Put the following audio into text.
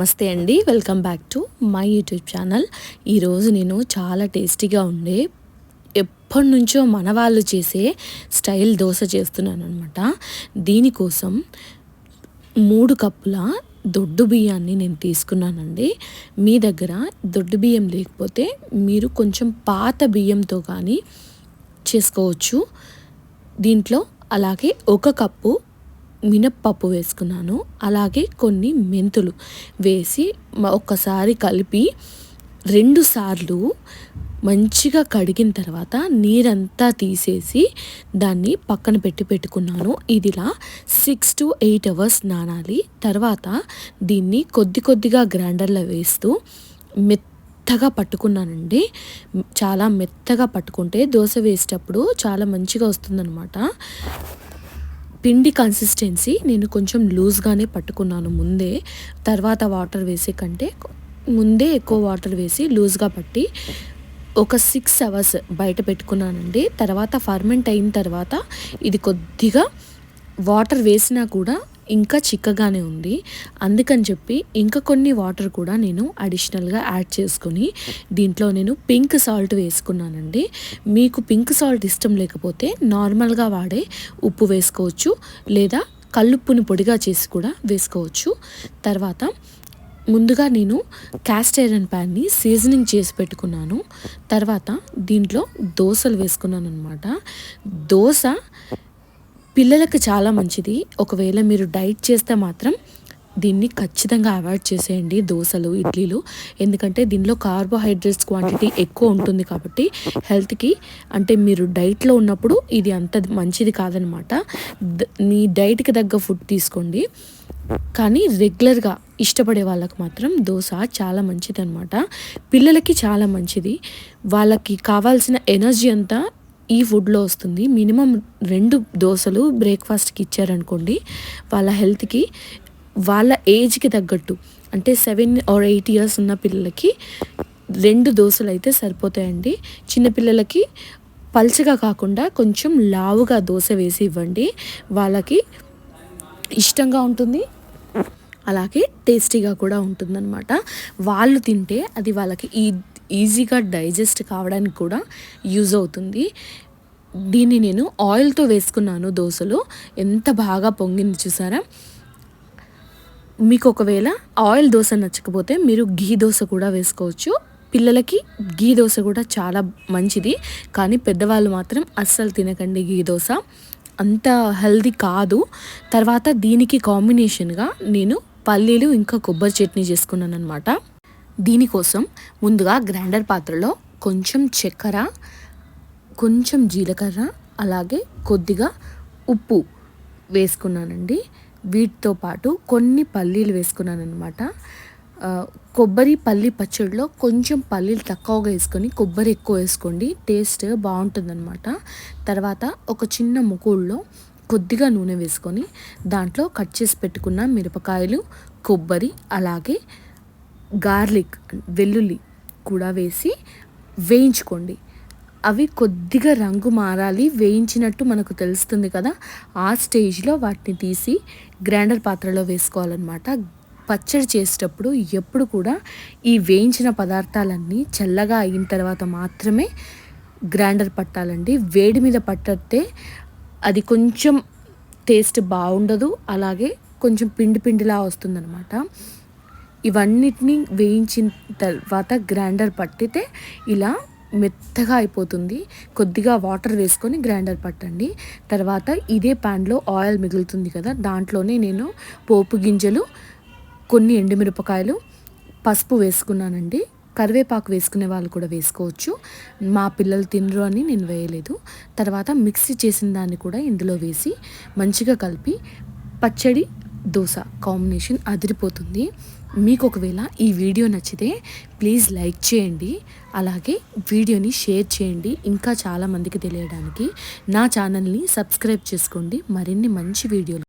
నమస్తే అండి. Welcome back to my YouTube channel. ఈరోజు నేను చాలా టేస్టీగా ఉండే ఎప్పటి నుంచో మన వాళ్ళు చేసే స్టైల్ దోశ చేస్తున్నాను అనమాట దీనికోసం మూడు కప్పుల దొడ్డు బియ్యాన్ని నేను తీసుకున్నానండి. మీ దగ్గర దొడ్డు బియ్యం లేకపోతే మీరు కొంచెం పాత బియ్యంతో కానీ చేసుకోవచ్చు. దీంట్లో అలాగే ఒక కప్పు మినప్పప్పు వేసుకున్నాను. అలాగే కొన్ని మెంతులు వేసి ఒక్కసారి కలిపి రెండు సార్లు మంచిగా కడిగిన తర్వాత నీరంతా తీసేసి దాన్ని పక్కన పెట్టి పెట్టుకున్నాను. ఇదిలా సిక్స్ టు ఎయిట్ అవర్స్ నానాలి. తర్వాత దీన్ని కొద్ది కొద్దిగా గ్రైండర్లో వేస్తూ మెత్తగా పట్టుకున్నానండి. చాలా మెత్తగా పట్టుకుంటే దోశ వేసేటప్పుడు చాలా మంచిగా వస్తుందన్నమాట. పిండి కన్సిస్టెన్సీ నేను కొంచెం లూజ్గానే పట్టుకున్నాను ముందే. తర్వాత వాటర్ వేసే కంటే ముందే ఎక్కువ వాటర్ వేసి లూజ్గా పట్టి ఒక సిక్స్ అవర్స్ బయట పెట్టుకున్నానండి. తర్వాత ఫర్మెంట్ అయిన తర్వాత ఇది కొద్దిగా వాటర్ వేసినా కూడా ఇంకా చిక్కగానే ఉంది. అందుకని చెప్పి ఇంకా కొన్ని వాటర్ కూడా నేను అడిషనల్గా యాడ్ చేసుకుని దీంట్లో నేను పింక్ సాల్ట్ వేసుకున్నానండి. మీకు పింక్ సాల్ట్ ఇష్టం లేకపోతే నార్మల్గా వాడే ఉప్పు వేసుకోవచ్చు. లేదా కల్లుప్పుని పొడిగా చేసి కూడా వేసుకోవచ్చు. తర్వాత ముందుగా నేను క్యాస్ట్ ఐరన్ ప్యాన్ని సీజనింగ్ చేసి పెట్టుకున్నాను. తర్వాత దీంట్లో దోశలు వేసుకున్నాను అనమాట దోశ పిల్లలకు చాలా మంచిది. ఒకవేళ మీరు డైట్ చేస్తే మాత్రం దీన్ని ఖచ్చితంగా అవాయిడ్ చేసేయండి. దోశలు ఇడ్లీలు. ఎందుకంటే దీనిలో కార్బోహైడ్రేట్స్ క్వాంటిటీ ఎక్కువ ఉంటుంది కాబట్టి హెల్త్కి అంటే మీరు డైట్లో ఉన్నప్పుడు ఇది అంత మంచిది కాదనమాట. మీ డైట్కి తగ్గ ఫుడ్ తీసుకోండి. కానీ రెగ్యులర్గా ఇష్టపడే వాళ్ళకి మాత్రం దోశ చాలా మంచిది అనమాట పిల్లలకి చాలా మంచిది. వాళ్ళకి కావాల్సిన ఎనర్జీ అంతా ఈ ఫుడ్లో వస్తుంది. మినిమం రెండు దోశలు బ్రేక్ఫాస్ట్కి ఇచ్చారనుకోండి వాళ్ళ హెల్త్కి వాళ్ళ ఏజ్కి తగ్గట్టు అంటే సెవెన్ ఆర్ ఎయిట్ ఇయర్స్ ఉన్న పిల్లలకి రెండు దోశలు అయితే సరిపోతాయండి చిన్నపిల్లలకి పల్చగా కాకుండా కొంచెం లావుగా దోశ వేసి ఇవ్వండి. వాళ్ళకి ఇష్టంగా ఉంటుంది. అలాగే టేస్టీగా కూడా ఉంటుందన్నమాట. వాళ్ళు తింటే అది వాళ్ళకి ఈ ఈజీగా డైజెస్ట్ కావడానికి కూడా యూజ్ అవుతుంది. దీన్ని నేను ఆయిల్తో వేసుకున్నాను దోశలో. ఎంత బాగా పొంగింది చూసారా? మీకు ఒకవేళ ఆయిల్ దోశ నచ్చకపోతే మీరు ఘీ దోశ కూడా వేసుకోవచ్చు. పిల్లలకి ఘీ దోశ కూడా చాలా మంచిది. కానీ పెద్దవాళ్ళు మాత్రం అస్సలు తినకండి ఘీ దోశ. అంత హెల్దీ కాదు. తర్వాత దీనికి కాంబినేషన్గా నేను పల్లీలు ఇంకా కొబ్బరి చట్నీ చేసుకున్నాను అనమాట దీనికోసం ముందుగా గ్రైండర్ పాత్రలో కొంచెం చక్కెర కొంచెం జీలకర్ర అలాగే కొద్దిగా ఉప్పు వేసుకున్నానండి. వీటితో పాటు కొన్ని పల్లీలు వేసుకున్నాను అనమాట కొబ్బరి పల్లి పచ్చడిలో కొంచెం పల్లీలు తక్కువగా వేసుకొని కొబ్బరి ఎక్కువ వేసుకోండి టేస్ట్ బాగుంటుందన్నమాట. తర్వాత ఒక చిన్న ముకుల్లో కొద్దిగా నూనె వేసుకొని దాంట్లో కట్ చేసి పెట్టుకున్న మిరపకాయలు కొబ్బరి అలాగే గార్లిక్ వెల్లుల్లి కూడా వేసి వేయించుకోండి. అవి కొద్దిగా రంగు మారాలి వేయించినట్టు మనకు తెలుస్తుంది కదా. ఆ స్టేజ్లో వాటిని తీసి గ్రైండర్ పాత్రలో వేసుకోవాలన్నమాట. పచ్చడి చేసేటప్పుడు ఎప్పుడు కూడా ఈ వేయించిన పదార్థాలన్నీ చల్లగా అయిన తర్వాత మాత్రమే గ్రైండర్ పట్టాలండి. వేడి మీద పట్టితే అది కొంచెం టేస్ట్ బాగుండదు. అలాగే కొంచెం పిండి పిండిలా వస్తుందన్నమాట. ఇవన్నిటిని వేయించిన తర్వాత గ్రైండర్ పట్టితే ఇలా మెత్తగా అయిపోతుంది. కొద్దిగా వాటర్ వేసుకొని గ్రైండర్ పట్టండి. తర్వాత ఇదే ప్యాన్లో ఆయిల్ మిగులుతుంది కదా దాంట్లోనే నేను పోపు గింజలు కొన్ని ఎండుమిరపకాయలు పసుపు వేసుకున్నానండి. కరివేపాకు వేసుకునే వాళ్ళు కూడా వేసుకోవచ్చు. మా పిల్లలు తినరు అని నేను వేయలేదు. తర్వాత మిక్సీ చేసిన దాన్ని కూడా ఇందులో వేసి మంచిగా కలిపి పచ్చడి దోశ కాంబినేషన్ అదిరిపోతుంది. మీకు ఒకవేళ ఈ వీడియో నచ్చితే ప్లీజ్ లైక్ చేయండి. అలాగే వీడియోని షేర్ చేయండి. ఇంకా చాలామందికి తెలియడానికి నా ఛానల్ని సబ్స్క్రైబ్ చేసుకోండి. మరిన్ని మంచి వీడియోలు